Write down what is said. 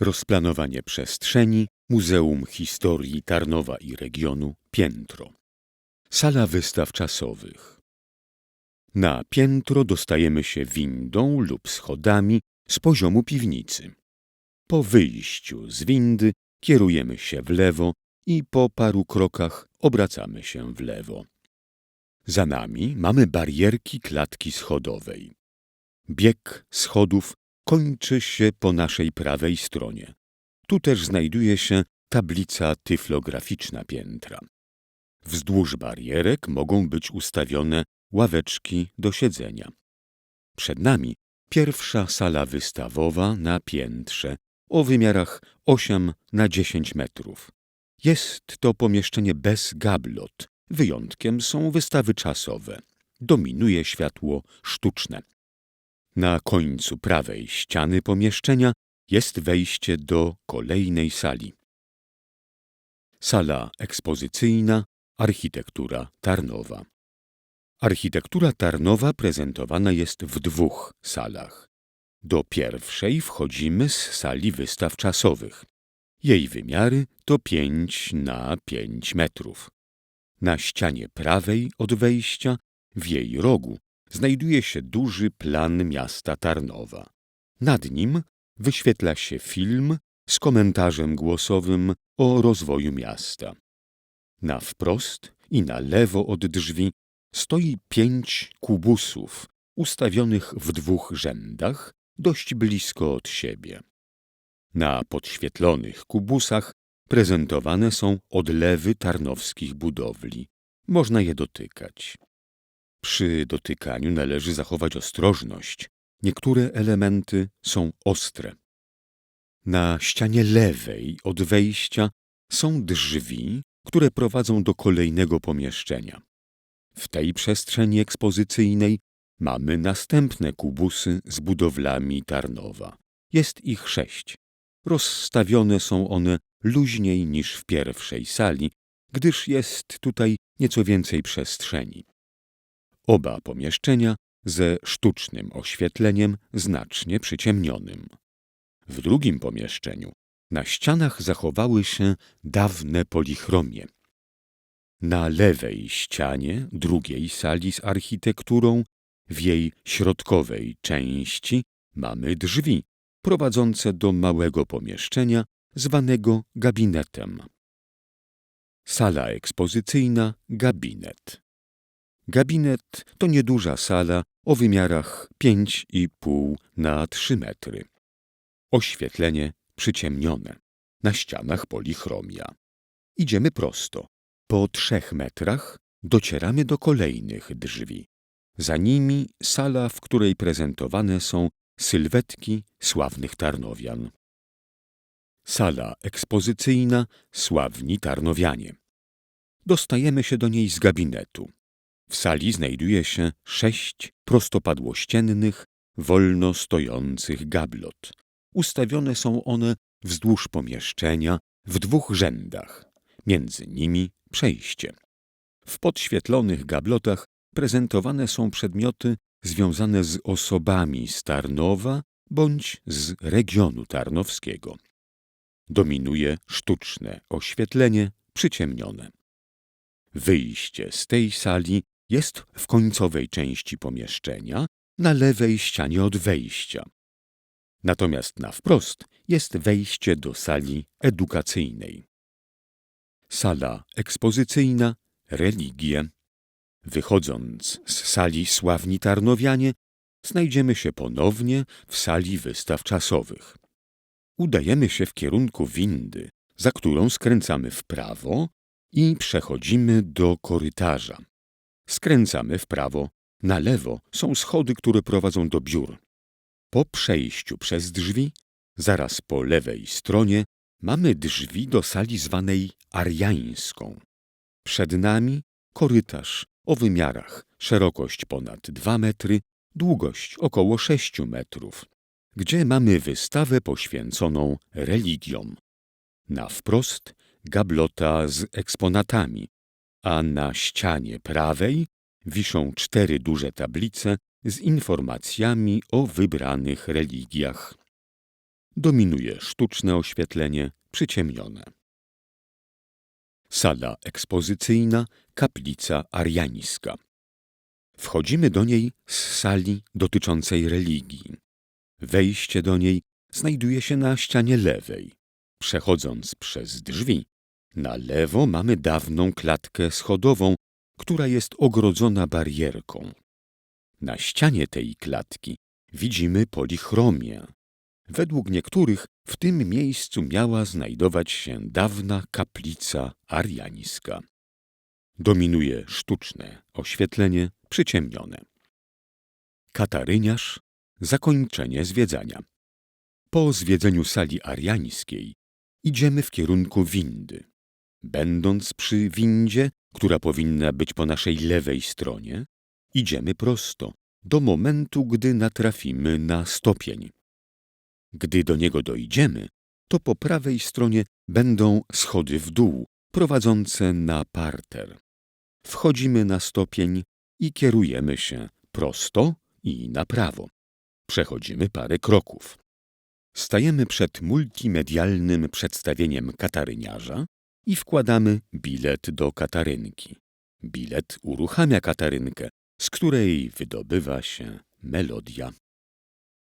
Rozplanowanie przestrzeni Muzeum Historii Tarnowa i Regionu Piętro. Sala wystaw czasowych. Na piętro dostajemy się windą lub schodami z poziomu piwnicy. Po wyjściu z windy kierujemy się w lewo i po paru krokach obracamy się w lewo. Za nami mamy barierki klatki schodowej. Bieg schodów kończy się po naszej prawej stronie. Tu też znajduje się tablica tyflograficzna piętra. Wzdłuż barierek mogą być ustawione ławeczki do siedzenia. Przed nami pierwsza sala wystawowa na piętrze o wymiarach 8 na 10 metrów. Jest to pomieszczenie bez gablot. Wyjątkiem są wystawy czasowe. Dominuje światło sztuczne. Na końcu prawej ściany pomieszczenia jest wejście do kolejnej sali. Sala ekspozycyjna, architektura Tarnowa. Architektura Tarnowa prezentowana jest w dwóch salach. Do pierwszej wchodzimy z sali wystaw czasowych. Jej wymiary to 5 na 5 metrów. Na ścianie prawej od wejścia, w jej rogu, znajduje się duży plan miasta Tarnowa. Nad nim wyświetla się film z komentarzem głosowym o rozwoju miasta. Na wprost i na lewo od drzwi stoi pięć kubusów ustawionych w dwóch rzędach, dość blisko od siebie. Na podświetlonych kubusach prezentowane są odlewy tarnowskich budowli. Można je dotykać. Przy dotykaniu należy zachować ostrożność. Niektóre elementy są ostre. Na ścianie lewej od wejścia są drzwi, które prowadzą do kolejnego pomieszczenia. W tej przestrzeni ekspozycyjnej mamy następne kubusy z budowlami Tarnowa. Jest ich sześć. Rozstawione są one luźniej niż w pierwszej sali, gdyż jest tutaj nieco więcej przestrzeni. Oba pomieszczenia ze sztucznym oświetleniem znacznie przyciemnionym. W drugim pomieszczeniu na ścianach zachowały się dawne polichromie. Na lewej ścianie drugiej sali z architekturą, w jej środkowej części, mamy drzwi prowadzące do małego pomieszczenia zwanego gabinetem. Sala ekspozycyjna, gabinet. Gabinet to nieduża sala o wymiarach 5,5 na 3 metry. Oświetlenie przyciemnione. Na ścianach polichromia. Idziemy prosto. Po trzech metrach docieramy do kolejnych drzwi. Za nimi sala, w której prezentowane są sylwetki sławnych Tarnowian. Sala ekspozycyjna Sławni Tarnowianie. Dostajemy się do niej z gabinetu. W sali znajduje się sześć prostopadłościennych, wolno stojących gablot. Ustawione są one wzdłuż pomieszczenia w dwóch rzędach, między nimi przejście. W podświetlonych gablotach prezentowane są przedmioty związane z osobami z Tarnowa bądź z regionu tarnowskiego. Dominuje sztuczne oświetlenie przyciemnione. Wyjście z tej sali jest w końcowej części pomieszczenia, na lewej ścianie od wejścia. Natomiast na wprost jest wejście do sali edukacyjnej. Sala ekspozycyjna, religie. Wychodząc z sali Sławni Tarnowianie, znajdziemy się ponownie w sali wystaw czasowych. Udajemy się w kierunku windy, za którą skręcamy w prawo i przechodzimy do korytarza. Skręcamy w prawo, na lewo są schody, które prowadzą do biur. Po przejściu przez drzwi, zaraz po lewej stronie, mamy drzwi do sali zwanej ariańską. Przed nami korytarz o wymiarach szerokość ponad 2 metry, długość około 6 metrów, gdzie mamy wystawę poświęconą religiom. Na wprost gablota z eksponatami, a na ścianie prawej wiszą cztery duże tablice z informacjami o wybranych religiach. Dominuje sztuczne oświetlenie, przyciemnione. Sala ekspozycyjna, kaplica ariańska. Wchodzimy do niej z sali dotyczącej religii. Wejście do niej znajduje się na ścianie lewej. Przechodząc przez drzwi, na lewo mamy dawną klatkę schodową, która jest ogrodzona barierką. Na ścianie tej klatki widzimy polichromię. Według niektórych w tym miejscu miała znajdować się dawna kaplica ariańska. Dominuje sztuczne oświetlenie przyciemnione. Kataryniarz zakończenie zwiedzania. Po zwiedzeniu sali ariańskiej idziemy w kierunku windy. Będąc przy windzie, która powinna być po naszej lewej stronie, idziemy prosto, do momentu, gdy natrafimy na stopień. Gdy do niego dojdziemy, to po prawej stronie będą schody w dół, prowadzące na parter. Wchodzimy na stopień i kierujemy się prosto i na prawo. Przechodzimy parę kroków. Stajemy przed multimedialnym przedstawieniem kataryniarza i wkładamy bilet do katarynki. Bilet uruchamia katarynkę, z której wydobywa się melodia.